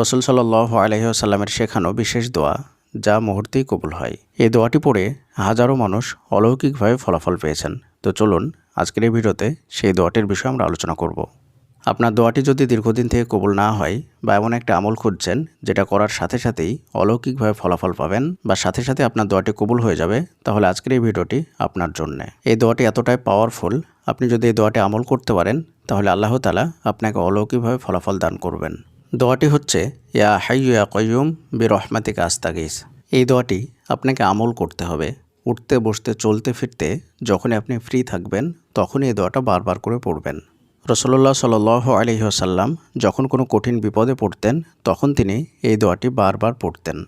রসুল সাল্লাহ আলহিহাসাল্লামের শেখানো বিশেষ দোয়া যা মুহূর্তেই কবুল হয়। এই দোয়াটি পড়ে হাজারো মানুষ অলৌকিকভাবে ফলাফল পেয়েছেন। তো চলুন আজকের এই ভিডিওতে সেই দোয়াটির বিষয়ে আমরা আলোচনা করব। আপনার দোয়াটি যদি দীর্ঘদিন থেকে কবুল না হয় বা এমন একটা আমল খুঁজছেন যেটা করার সাথে সাথেই অলৌকিকভাবে ফলাফল পাবেন বা সাথে সাথে আপনার দোয়াটি কবুল হয়ে যাবে, তাহলে আজকের এই ভিডিওটি আপনার জন্যে। এই দোয়াটি এতটাই পাওয়ারফুল আপনি যদি এই দোয়াটি আমল করতে পারেন, তাহলে আল্লাহ তালা আপনাকে অলৌকিকভাবে ফলাফল দান করবেন। দোয়াটি হচ্ছে, ইয়া হাইয়ু ইয়া কয়ুম বি রহমাতিকা আস্তাগিস। এই দোয়াটি আপনাকে আমল করতে হবে। উঠতে, বসতে, চলতে, ফিরতে যখনই আপনি ফ্রি থাকবেন, তখনই এই দোয়াটা বারবার করে পড়বেন। রসল্লাহ সাল আলহিহাসাল্লাম যখন কোনো কঠিন বিপদে পড়তেন, তখন তিনি এই দোয়াটি বারবার পড়তেন।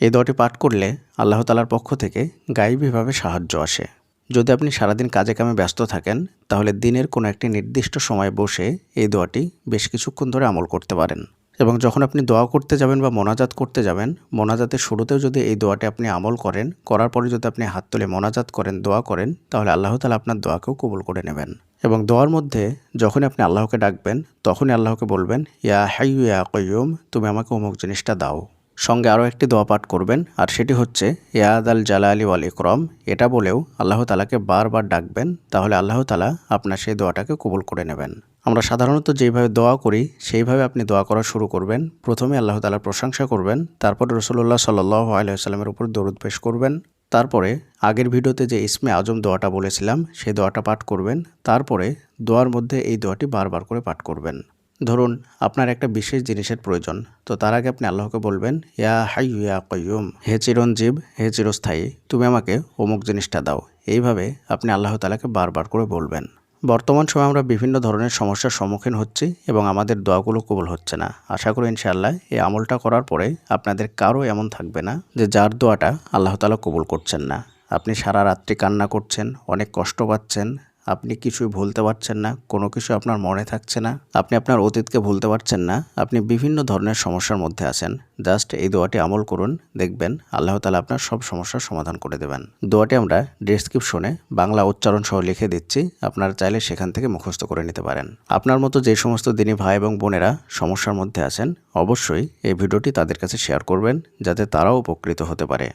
এই দোয়াটি পাঠ করলে আল্লাহ তালার পক্ষ থেকে গাইবীভাবে সাহায্য আসে। যদি আপনি সারাদিন কাজে কামে ব্যস্ত থাকেন, তাহলে দিনের কোনো একটি নির্দিষ্ট সময় বসে এই দোয়াটি বেশ কিছুক্ষণ ধরে আমল করতে পারেন। এবং যখন আপনি দোয়া করতে যাবেন বা মোনাজাত করতে যাবেন, মোনাজাতের শুরুতেও যদি এই দোয়াটি আপনি আমল করেন, করার পরে যদি আপনি হাত তুলে মোনাজাত করেন, দোয়া করেন, তাহলে আল্লাহ তালা আপনার দোয়াকেও কবুল করে নেবেন। এবং দোয়ার মধ্যে যখনই আপনি আল্লাহকে ডাকবেন, তখনই আল্লাহকে বলবেন, ইয়া হাইয়ু ইয়া কয়ুম তুমি আমাকে অমুক জিনিসটা দাও। সঙ্গে আরও একটি দোয়া পাঠ করবেন, আর সেটি হচ্ছে ইয়াদ আল জালালি ওয়াল ইকরম। এটা বলেও আল্লাহ তালাকে বারবার ডাকবেন, তাহলে আল্লাহ তালা আপনার সেই দোয়াটাকে কবুল করে নেবেন। আমরা সাধারণত যেভাবে দোয়া করি, সেইভাবে আপনি দোয়া করা শুরু করবেন, প্রথমে আল্লাহ তালার প্রশংসা করবেন, তারপরে রসুল্লাহ সাল্লাহ আলহিহাস্লামের উপর দরুদ পেশ করবেন, তারপরে আগের ভিডিওতে যে ইসমে আজম দোয়াটা বলেছিলাম সেই দোয়াটা পাঠ করবেন, তারপরে দোয়ার মধ্যে এই দোয়াটি বারবার করে পাঠ করবেন। ধরুন, আপনার একটা বিশেষ জিনিসের প্রয়োজন। তো তার আগে আপনি আল্লাহকে বলবেন, ইয়া হাই ইয়া কয়ুম হে চিরঞ্জীব, হে চিরস্থায়ী, তুমি আমাকে অমুক জিনিসটা দাও। এইভাবে আপনি আল্লাহ তালাকে বারবার করে বলবেন। বর্তমান সময়ে আমরা বিভিন্ন ধরনের সমস্যার সম্মুখীন হচ্ছি এবং আমাদের দোয়াগুলো কবুল হচ্ছে না। আশা করি ইনশাআল্লাহ এই আমলটা করার পরে আপনাদের কারও এমন থাকবে না যে যার দোয়াটা আল্লাহ তালা কবুল করছেন না। আপনি সারা রাত্রি কান্না করছেন, অনেক কষ্ট পাচ্ছেন আপনি কিছুই ভুলতে পারছেন না, কোনো কিছু আপনার মনে থাকছে না, আপনি আপনার অতীতকে ভুলতে পারছেন না, আপনি বিভিন্ন ধরনের সমস্যার মধ্যে আছেন, জাস্ট এই দোয়াটি আমল করুন, দেখবেন আল্লাহ তালা আপনার সব সমস্যার সমাধান করে দেবেন। দোয়াটি আমরা ডিসক্রিপশনে বাংলা উচ্চারণ সহ লিখে দিচ্ছি, আপনারা চাইলে সেখান থেকে মুখস্থ করে নিতে পারেন। আপনার মতো যে সমস্ত দিনী ভাই এবং বোনেরা সমস্যার মধ্যে আছেন, অবশ্যই এই ভিডিওটি তাদের কাছে শেয়ার করবেন, যাতে তারাও উপকৃত হতে পারে।